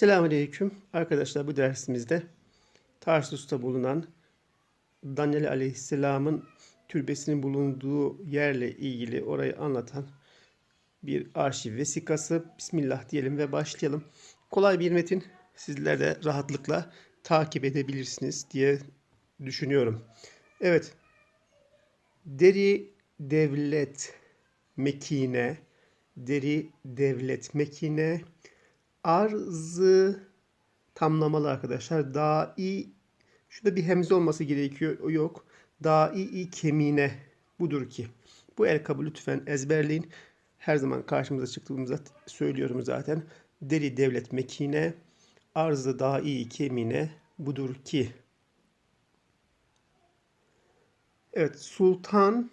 Selamünaleyküm. Arkadaşlar bu dersimizde Tarsus'ta bulunan Daniel Aleyhisselam'ın türbesinin bulunduğu yerle ilgili orayı anlatan bir arşiv vesikası. Bismillah diyelim ve başlayalım. Kolay bir metin. Sizler de rahatlıkla takip edebilirsiniz diye düşünüyorum. Evet. Deri devlet mekine, deri devlet mekine, arzı tamlamalı arkadaşlar. Dai şurada bir hemze olması gerekiyor. Yok. Dai kemine budur ki. Bu el kabı lütfen ezberleyin. Her zaman karşımıza çıktığımızda söylüyorum zaten. Deri devlet mekine, arzı dai kemine budur ki. Evet, Sultan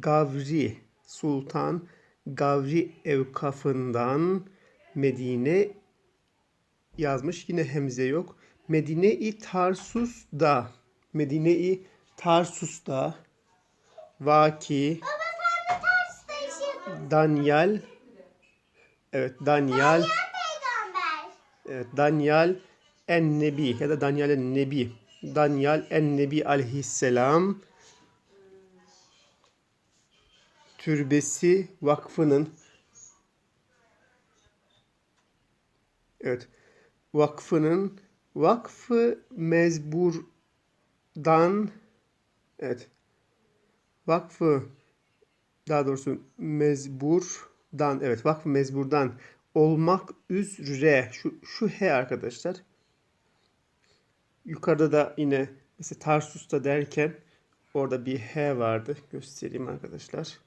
Gavri, Sultan Gavri evkafından Medine yazmış. Yine hemze yok. Medine-i Tarsus'da, Medine-i Tarsus'ta vaki Daniel Evet, Daniel Peygamber. Evet, Daniel en-Nebi ya da Daniel en-Nebi. Daniel en-Nebi aleyhisselam Türbesi Vakfı'nın Evet. Vakfı'nın Vakfı Mezbur'dan Evet. Vakfı daha doğrusu Mezbur'dan evet Vakfı Mezbur'dan olmak üzere şu şu he arkadaşlar. Yukarıda da yine mesela Tarsus'ta derken orada bir he vardı. Göstereyim arkadaşlar.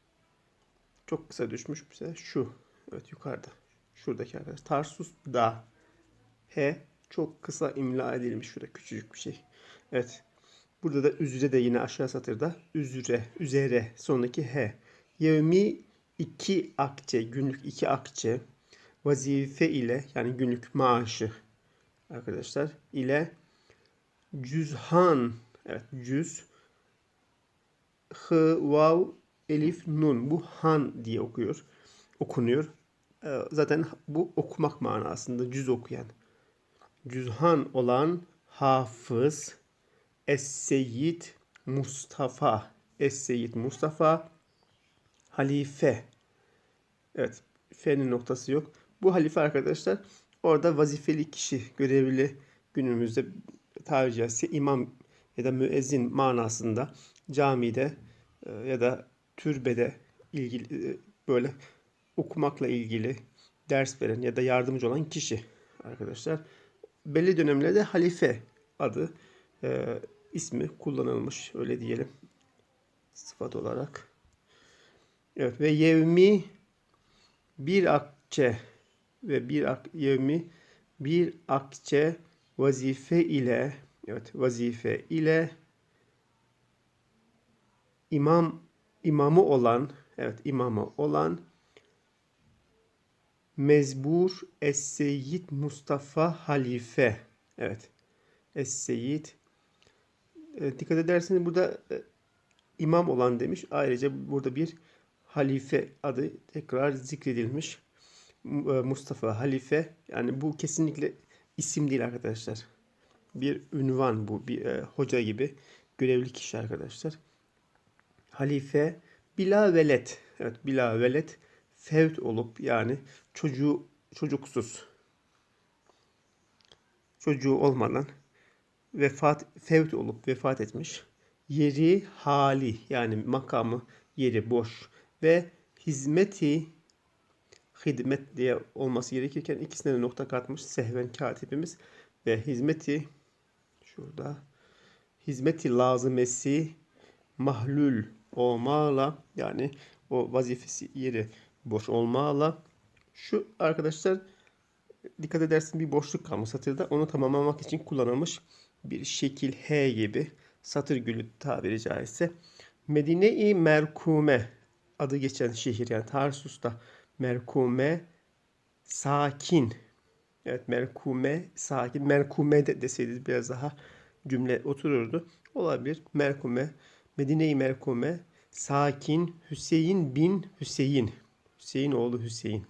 Çok kısa düşmüş bize. Şu. Evet yukarıda. Şuradaki arkadaşlar. Tarsus'da he çok kısa imla edilmiş. Şurada küçücük bir şey. Evet. Burada da üzere de yine aşağı satırda üzere, üzere sonraki he. Yevmi iki akçe, günlük iki akçe vazife ile yani günlük maaşı arkadaşlar ile cüzhan evet cüz hı vav elif nun bu han diye okuyor okunuyor zaten bu okumak manasında cüz okuyan cüzhan olan hafız Es-Seyyid Mustafa Es-Seyyid Mustafa halife. Evet fe'nin noktası yok. Bu halife arkadaşlar orada vazifeli kişi görevli günümüzde tabiri caizse imam ya da müezzin manasında camide e, ya da türbede ilgili e, böyle okumakla ilgili ders veren ya da yardımcı olan kişi arkadaşlar. Belli dönemlerde halife adı e, ismi kullanılmış öyle diyelim sıfat olarak. Evet ve yevmi bir akçe ve bir ak, yevmi bir akçe vazife ile evet vazife ile imam imamı olan evet imamı olan Mezbur Es-Seyyid Mustafa Halife. Evet. Es-Seyyid. E, dikkat ederseniz burada e, imam olan demiş. Ayrıca burada bir halife adı tekrar zikredilmiş. E, Mustafa Halife. Yani bu kesinlikle isim değil arkadaşlar. Bir ünvan bu. Bir e, hoca gibi. Görevli kişi arkadaşlar. Halife bila velet. Evet bila velet fevt olup yani çocuğu çocuksuz çocuğu olmadan vefat fevt olup vefat etmiş. Yeri hali yani makamı yeri boş ve hizmeti hizmet diye olması gerekirken ikisine de nokta katmış sehven katibimiz ve hizmeti şurada hizmeti lazımesi mahlul olmala yani o vazifesi yeri boş olmala. Şu arkadaşlar dikkat edersin bir boşluk kalmış satırda. Onu tamamlamak için kullanılmış bir şekil H gibi satır gülü tabiri caizse. Medine-i Merkume adı geçen şehir yani Tarsus'ta Merkume sakin. Evet Merkume sakin. Merkume de deseydi biraz daha cümle otururdu. Olabilir. Merkume Medine-i Merkume sakin Hüseyin bin Hüseyin. Hüseyin oğlu Hüseyin.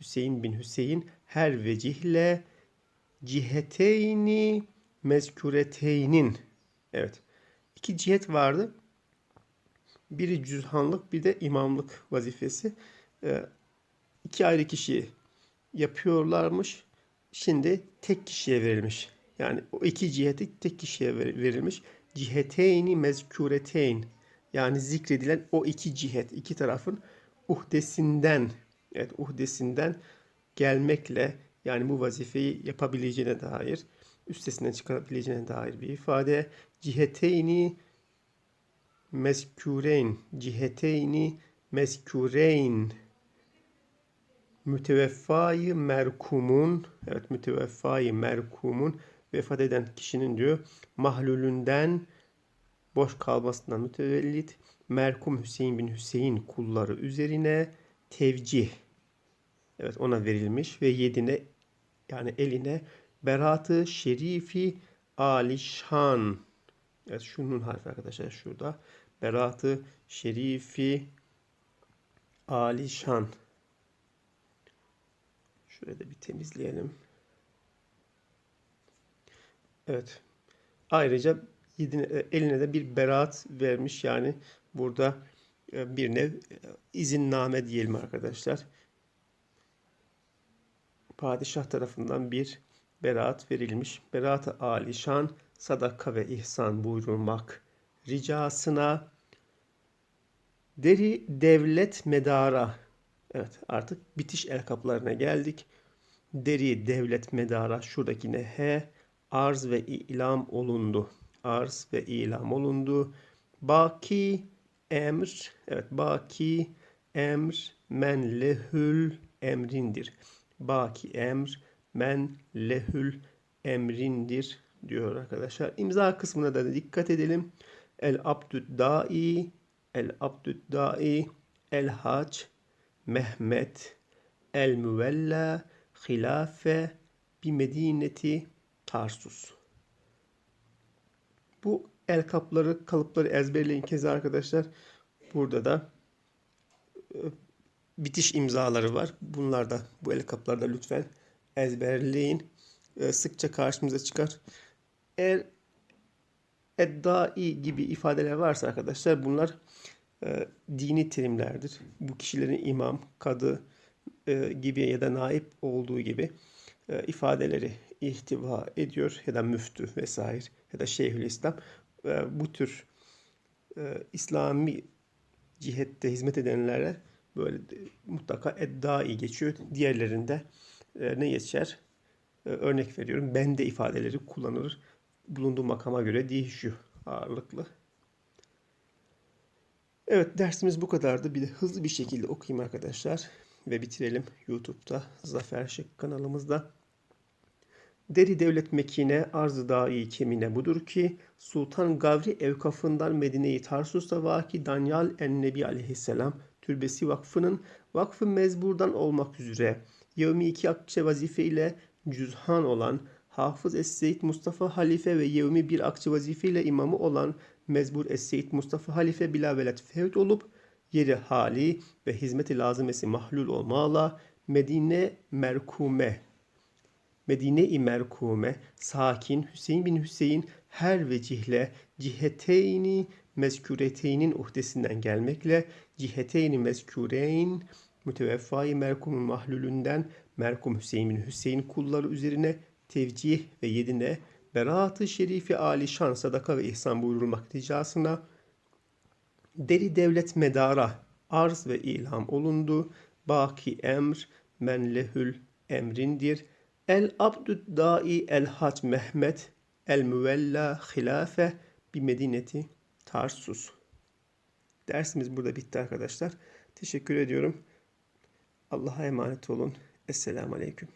Hüseyin bin Hüseyin her vecihle ciheteyni mezkureteynin. Evet. iki cihet vardı. Biri cüzhanlık bir de imamlık vazifesi. Ee, iki ayrı kişi yapıyorlarmış. Şimdi tek kişiye verilmiş. Yani o iki ciheti tek kişiye ver- verilmiş. Ciheteyni mezkureteyn. Yani zikredilen o iki cihet, iki tarafın uhdesinden, evet uhdesinden gelmekle yani bu vazifeyi yapabileceğine dair, üstesinden çıkarabileceğine dair bir ifade. Ciheteyni mezkureyn, ciheteyni mezkureyn müteveffayı merkumun evet müteveffayı merkumun vefat eden kişinin diyor mahlulünden boş kalmasından mütevellit merkum Hüseyin bin Hüseyin kulları üzerine tevcih evet ona verilmiş ve yedine yani eline beratı şerifi alişan evet şunun harfi arkadaşlar şurada beratı şerifi alişan Şurayı da bir temizleyelim. Evet. Ayrıca eline de bir beraat vermiş. Yani burada e, bir nev e, izinname diyelim arkadaşlar. Padişah tarafından bir beraat verilmiş. Beraat-ı alişan sadaka ve ihsan buyurulmak ricasına deri devlet medara Evet artık bitiş el kapılarına geldik. Deri devlet medara şuradakine H arz ve ilam olundu. Arz ve ilam olundu. Baki emr evet baki emr men lehül emrindir. Baki emr men lehül emrindir diyor arkadaşlar. İmza kısmına da dikkat edelim. El abdüd da'i el abdüd da'i el hac Mehmet el müvella hilafe bi medineti Tarsus. Bu el kapları, kalıpları ezberleyin keza arkadaşlar. Burada da e, bitiş imzaları var. Bunlar da bu el kaplarda lütfen ezberleyin. E, Sıkça karşımıza çıkar. Eğer eddai gibi ifadeler varsa arkadaşlar bunlar e, dini terimlerdir. Bu kişilerin imam, kadı e, gibi ya da naip olduğu gibi ifadeleri ihtiva ediyor ya da müftü vesaire ya da şeyhülislam e, bu tür e, İslami cihette hizmet edenlere böyle mutlaka eddai geçiyor. Diğerlerinde e, ne geçer? E, örnek veriyorum. Bende ifadeleri kullanılır. Bulunduğu makama göre değişiyor ağırlıklı. Evet dersimiz bu kadardı. Bir de hızlı bir şekilde okuyayım arkadaşlar. Ve bitirelim YouTube'da Zafer Şık kanalımızda. Deri devlet mekine arzı dahi kemine budur ki Sultan Gavri evkafından Medine-i Tarsus'ta vaki Danyal Ennebi aleyhisselam türbesi vakfının vakfı mezburdan olmak üzere yevmi iki akçe vazife ile cüzhan olan Hafız Es-Seyyid Mustafa Halife ve yevmi bir akçe vazife ile imamı olan Mezbur Es-Seyyid Mustafa Halife bila velet fevt olup yeri hali ve hizmeti lazımesi mahlul olmağla Medine merkume Medine-i Merkume sakin Hüseyin bin Hüseyin her vecihle ciheteyni mezkureteynin uhdesinden gelmekle ciheteyni mezkureyn müteveffai merkumun mahlulünden merkum Hüseyin bin Hüseyin kulları üzerine tevcih ve yedine beraat-ı şerifi alişan sadaka ve ihsan buyurulmak ricasına deri devlet medara arz ve ilham olundu. Baki emr men lehül emrindir. El abdüd dai el hac Mehmet el müvella hilafe bi medineti Tarsus. Dersimiz burada bitti arkadaşlar. Teşekkür ediyorum. Allah'a emanet olun. Esselamu Aleyküm.